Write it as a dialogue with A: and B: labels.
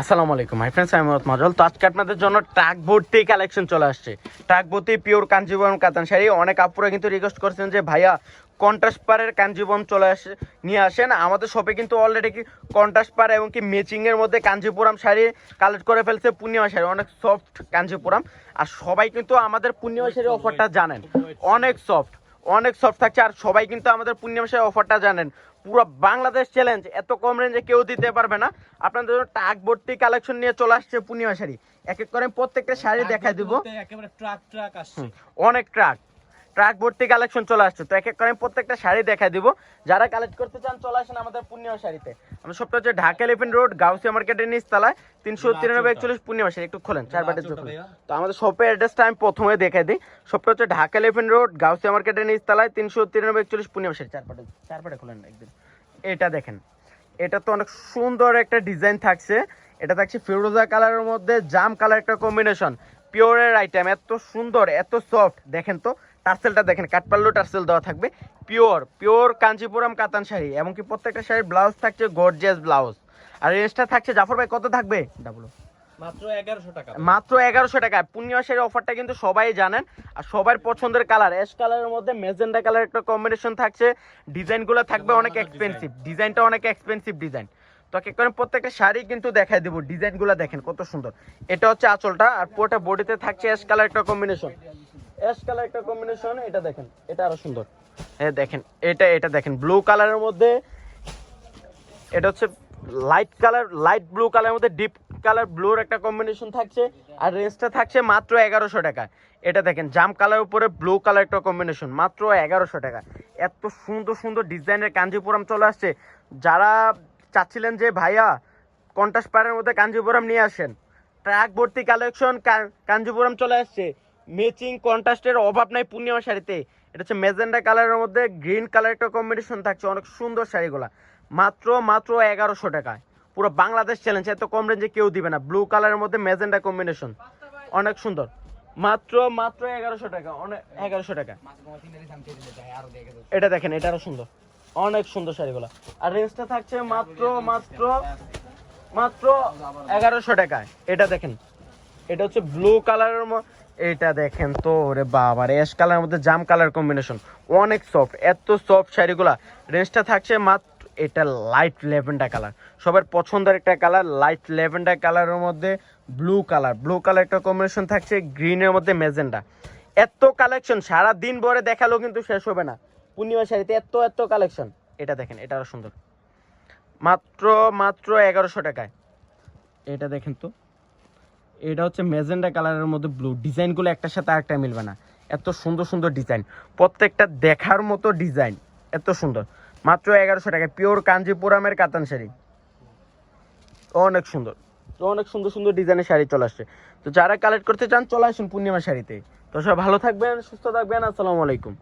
A: আসসালামু আলাইকুম my friends আমি মোহাম্মদ মাজল। তো আজকে আপনাদের জন্য ট্রাক ভর্তি কালেকশন চলে আসছে। ট্রাক ভর্তি পিওর কাঞ্জিবরম কাতান শাড়ি। অনেক আপুরা কিন্তু রিকোয়েস্ট করছেন যে, ভাইয়া কন্ট্রাস্ট পারের কাঞ্জিবরম চলে আসে, নিয়ে আসেন। আমাদের শপে কিন্তু অলরেডি কি কন্ট্রাস্ট পার এবং কি ম্যাচিং এর মধ্যে কাঞ্জিপুরাম শাড়ি কালেক্ট করে ফেলছে পূর্ণিমা শাড়ি। অনেক সফট কাঞ্জিপুরাম। আর সবাই কিন্তু আমাদের পূর্ণিমা শাড়ির অফারটা জানেন। অনেক সফট অনেক সফট থাকছে আর সবাই কিন্তু আমাদের পূর্ণিমা শাড়ির অফারটা জানেন। পুরো বাংলাদেশ চ্যালেঞ্জ এত কম রেঞ্জে কেউ দিতে পারবে না। আপনাদের জন্য টাক ভর্তি কালেকশন নিয়ে চলে আসছে পূর্ণিমা শাড়ি। এক এক করে প্রত্যেকটা শাড়ি দেখাই দিব।
B: একেবারে ট্রাক ট্রাক আসছে।
A: অনেক ট্রাক ট্রাক ভর্তি কালেকশন চলে আসছে। তো এক এক করে আমি প্রত্যেকটা শাড়ি দেখাই দিব। যারা কালেক্ট করতে চান চলে আসেন আমাদের পূর্ণিমা শাড়িতে। আমরা সবটা হচ্ছে ঢাকা এলিফেন্ট রোড গাউসিয়া মার্কেটের নিচ নিচতলায় তিনশো তিরানব্বই একচল্লিশ পূর্ণিমা শাড়ি। একটু খোলেন চার বাটের চোখ তো আমাদের শপের অ্যাড্রেসটা আমি প্রথমে দেখাই দিই। সবটা হচ্ছে ঢাকা এলিফেন্ট রোড গাউসিয়া মার্কেটের নিচ নিচতলায় তিনশো তিরানব্বই একচল্লিশ পূর্ণিমা শাড়ি। চার পাটে চার পাটে খোলেন একদিন। এটা দেখেন। এটা তো অনেক সুন্দর একটা ডিজাইন থাকছে। এটা থাকছে ফিরোজা কালারের মধ্যে জাম কালার একটা কম্বিনেশন পিওরের আইটেম এত সুন্দর এত সফট দেখেন তো টার্সেলটা দেখেন কাঠপাল্লু টার্সেল দেওয়া থাকবে। পিওর পিওর কাঞ্চিপুরম কাতান শাড়ি এমনকি প্রত্যেকটা শাড়ির ব্লাউজ থাকছে গর্জিয়াস ব্লাউজ। আর রেঞ্জটা থাকছে জাফর ভাই কত থাকবে? ডাবলো।
B: মাত্র এগারোশো টাকা।
A: মাত্র এগারোশো টাকায় পূর্ণিমা শাড়ির অফারটা কিন্তু সবাই জানেন আর সবার পছন্দের কালার। অ্যাশ কালারের মধ্যে মেজেন্ডা কালার একটা কম্বিনেশন থাকছে। ডিজাইনগুলো থাকবে অনেক এক্সপেন্সিভ ডিজাইনটা অনেক এক্সপেন্সিভ ডিজাইন তো এক এক করে প্রত্যেকটা শাড়ি কিন্তু দেখাই দেবো। ডিজাইনগুলো দেখেন কত সুন্দর। এটা হচ্ছে আঁচলটা আর পুরোটা বডিতে থাকছে অ্যাশ কালার একটা কম্বিনেশন অ্যাশ কালার একটা কম্বিনেশন এটা দেখেন, এটা আরও সুন্দর। এ দেখেন, এটা এটা দেখেন ব্লু কালারের মধ্যে, এটা হচ্ছে লাইট কালার লাইট ব্লু কালারের মধ্যে ডিপ কালার ব্লুর একটা কম্বিনেশন থাকছে, আর রেঞ্জটা থাকছে মাত্র এগারোশো টাকা। এটা দেখেন, জাম কালার উপরে ব্লু কালার একটা কম্বিনেশন মাত্র এগারোশো টাকা। এত সুন্দর সুন্দর ডিজাইনের কাঞ্জিপুরম চলে আসছে। যারা চাচ্ছিলেন যে, ভাইয়া, কন্টাস পাড়ের মধ্যে কাঞ্জিপুরম নিয়ে আসেন। ট্র্যাক ভর্তি কালেকশন কাঞ্জিপুরম চলে আসছে। ম্যাচিং কন্ট্রাস্টের অভাব নাই পূর্ণিমা শাড়িতে। এটা হচ্ছে মেজেন্ডা কালারের মধ্যে গ্রিন কালার একটা কম্বিনেশন থাকছে, অনেক সুন্দর শাড়িগুলা। মাত্র মাত্র এগারোশো টাকায়। পুরো বাংলাদেশ চ্যালেঞ্জ এত কম রেঞ্জে কেউ দিবে না। ব্লু কালারের মধ্যে মেজেন্ডা কম্বিনেশন অনেক সুন্দর। মাত্র মাত্র এগারোশো টাকা অনেক এগারোশো টাকা। এটা দেখেন, এটা আরও সুন্দর। অনেক সুন্দর শাড়িগুলো। আর রেঞ্জটা থাকছে মাত্র মাত্র মাত্র এগারোশো টাকায়। এটা দেখেন। এটা হচ্ছে ব্লু কালারের এটা দেখেন তো রে বাবা রে অ্যাশ কালারের মধ্যে জাম কালার কম্বিনেশন অনেক সফট এত সফট শাড়িগুলা। রেঞ্জটা থাকছে মাত্র, এটা লাইট লেভেন্ডার কালার সবার পছন্দের একটা কালার লাইট লেভেন্ডার কালারের মধ্যে ব্লু কালার ব্লু কালার একটা কম্বিনেশন থাকছে গ্রিনের মধ্যে মেজেন্ডা এত কালেকশন সারা দিন ভরে দেখালেও কিন্তু শেষ হবে না। পূর্ণিমা শাড়িতে এত এত কালেকশন এটা দেখেন, এটা আরও সুন্দর। মাত্র মাত্র এগারোশো টাকায়। এটা দেখেন তো। এটা হচ্ছে মেজেন্ডা কালারের মধ্যে ব্লু ডিজাইনগুলো একটার সাথে আরেকটা মিলবে না। এত সুন্দর সুন্দর ডিজাইন। প্রত্যেকটা দেখার মতো ডিজাইন। এত সুন্দর। মাত্র এগারোশো টাকা পিওর কাঞ্জিপুরামের কাতান শাড়ি। অনেক সুন্দর। অনেক সুন্দর সুন্দর ডিজাইনের শাড়ি চলে আসছে। তো যারা কালেক্ট করতে চান, চলে আসুন পূর্ণিমা শাড়িতে। তো সব ভালো থাকবেন, সুস্থ থাকবেন। আসসালামু আলাইকুম।